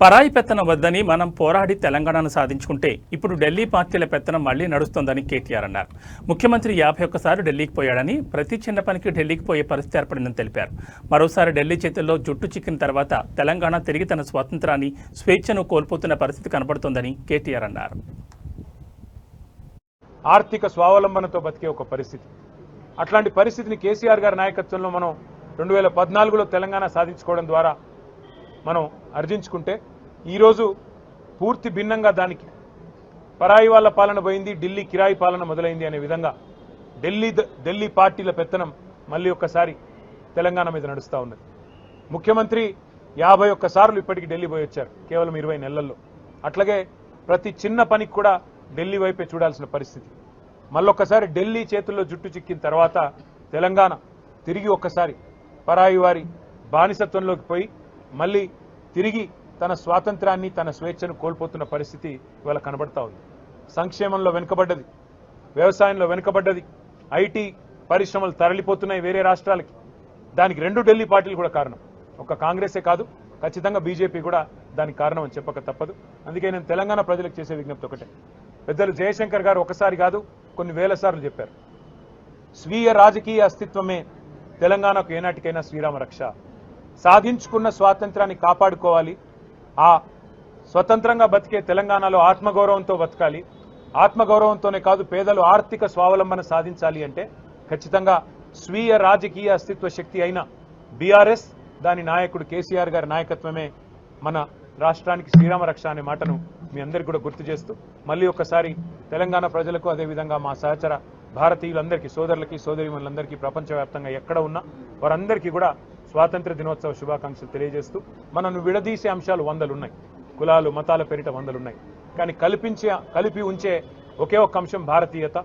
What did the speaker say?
పరాయి పెత్తనం వద్దని మనం పోరాడి తెలంగాణను సాధించుకుంటే ఇప్పుడు ఢిల్లీ పార్టీల పెత్తనం మళ్ళీ నడుస్తోందని కేటీఆర్ అన్నారు. ముఖ్యమంత్రి యాభై ఒక్కసారి ఢిల్లీకి పోయాడని ప్రతి చిన్న పనికి ఢిల్లీకి పోయే పరిస్థితి ఏర్పడిందని తెలిపారు. మరోసారి ఢిల్లీ చేతుల్లో జుట్టు చిక్కిన తర్వాత తెలంగాణ తిరిగి తన స్వాతంత్రాన్ని స్వేచ్ఛను కోల్పోతున్న పరిస్థితి కనబడుతోందని కేటీఆర్ అన్నారు. ఆర్థిక స్వావలంబనతో బతికే ఒక పరిస్థితి. అట్లాంటి పరిస్థితిని కేసీఆర్ గారి నాయకత్వంలో మనం రెండు వేల పద్నాలుగులో తెలంగాణ సాధించుకోవడం ద్వారా మనం అర్జించుకుంటే ఈరోజు పూర్తి భిన్నంగా దానికి పరాయి వాళ్ళ పాలన పోయింది ఢిల్లీ కిరాయి పాలన మొదలైంది అనే విధంగా ఢిల్లీ ఢిల్లీ పార్టీల పెత్తనం మళ్ళీ ఒక్కసారి తెలంగాణ మీద నడుస్తూ ఉన్నది. ముఖ్యమంత్రి యాభై ఒక్కసార్లు ఇప్పటికి ఢిల్లీ పోయి వచ్చారు కేవలం ఇరవై నెలల్లో. అట్లాగే ప్రతి చిన్న పనికి కూడా ఢిల్లీ వైపే చూడాల్సిన పరిస్థితి. మళ్ళొక్కసారి ఢిల్లీ చేతుల్లో జుట్టు చిక్కిన తర్వాత తెలంగాణ తిరిగి ఒక్కసారి పరాయి వారి బానిసత్వంలోకి పోయి మళ్ళీ తిరిగి తన స్వాతంత్రాన్ని తన స్వేచ్ఛను కోల్పోతున్న పరిస్థితి ఇవాళ కనబడతా ఉంది. సంక్షేమంలో వెనుకబడ్డది. వ్యవసాయంలో వెనుకబడ్డది. ఐటీ పరిశ్రమలు తరలిపోతున్నాయి వేరే రాష్ట్రాలకి. దానికి రెండు ఢిల్లీ పార్టీలు కూడా కారణం. ఒక కాంగ్రెసే కాదు ఖచ్చితంగా బీజేపీ కూడా దానికి కారణం అని చెప్పక తప్పదు. అందుకే నేను తెలంగాణ ప్రజలకు చేసే విజ్ఞప్తి ఒకటే. పెద్దలు జయశంకర్ గారు ఒకసారి కాదు కొన్ని వేల సార్లు చెప్పారు. స్వీయ రాజకీయ అస్తిత్వమే తెలంగాణకు ఏనాటికైనా శ్రీరామ రక్ష. సాధించుకున్న స్వాతంత్రాన్ని కాపాడుకోవాలి. ఆ స్వతంత్రంగా బతికే తెలంగాణలో ఆత్మగౌరవంతో బతకాలి. ఆత్మగౌరవంతోనే కాదు పేదలు ఆర్థిక స్వావలంబన సాధించాలి అంటే ఖచ్చితంగా స్వీయ రాజకీయ అస్తిత్వ శక్తి అయిన బీఆర్ఎస్ దాని నాయకుడు కేసీఆర్ గారి నాయకత్వమే మన రాష్ట్రానికి శ్రీరామ రక్ష అనే మాటను మీ అందరికీ కూడా గుర్తు చేస్తూ మళ్ళీ ఒకసారి తెలంగాణ ప్రజలకు అదేవిధంగా మా సహచర భారతీయులందరికీ సోదరులకి సోదరిమణులందరికీ ప్రపంచవ్యాప్తంగా ఎక్కడ ఉన్నా వారందరికీ కూడా స్వాతంత్ర దినోత్సవ శుభాకాంక్షలు తెలియజేస్తూ మనను విడదీసే అంశాలు వందలున్నాయి. కులాలు మతాల పేరిట వందలున్నాయి. కానీ కల్పించే కలిపి ఉంచే ఒకే ఒక్క అంశం భారతీయత.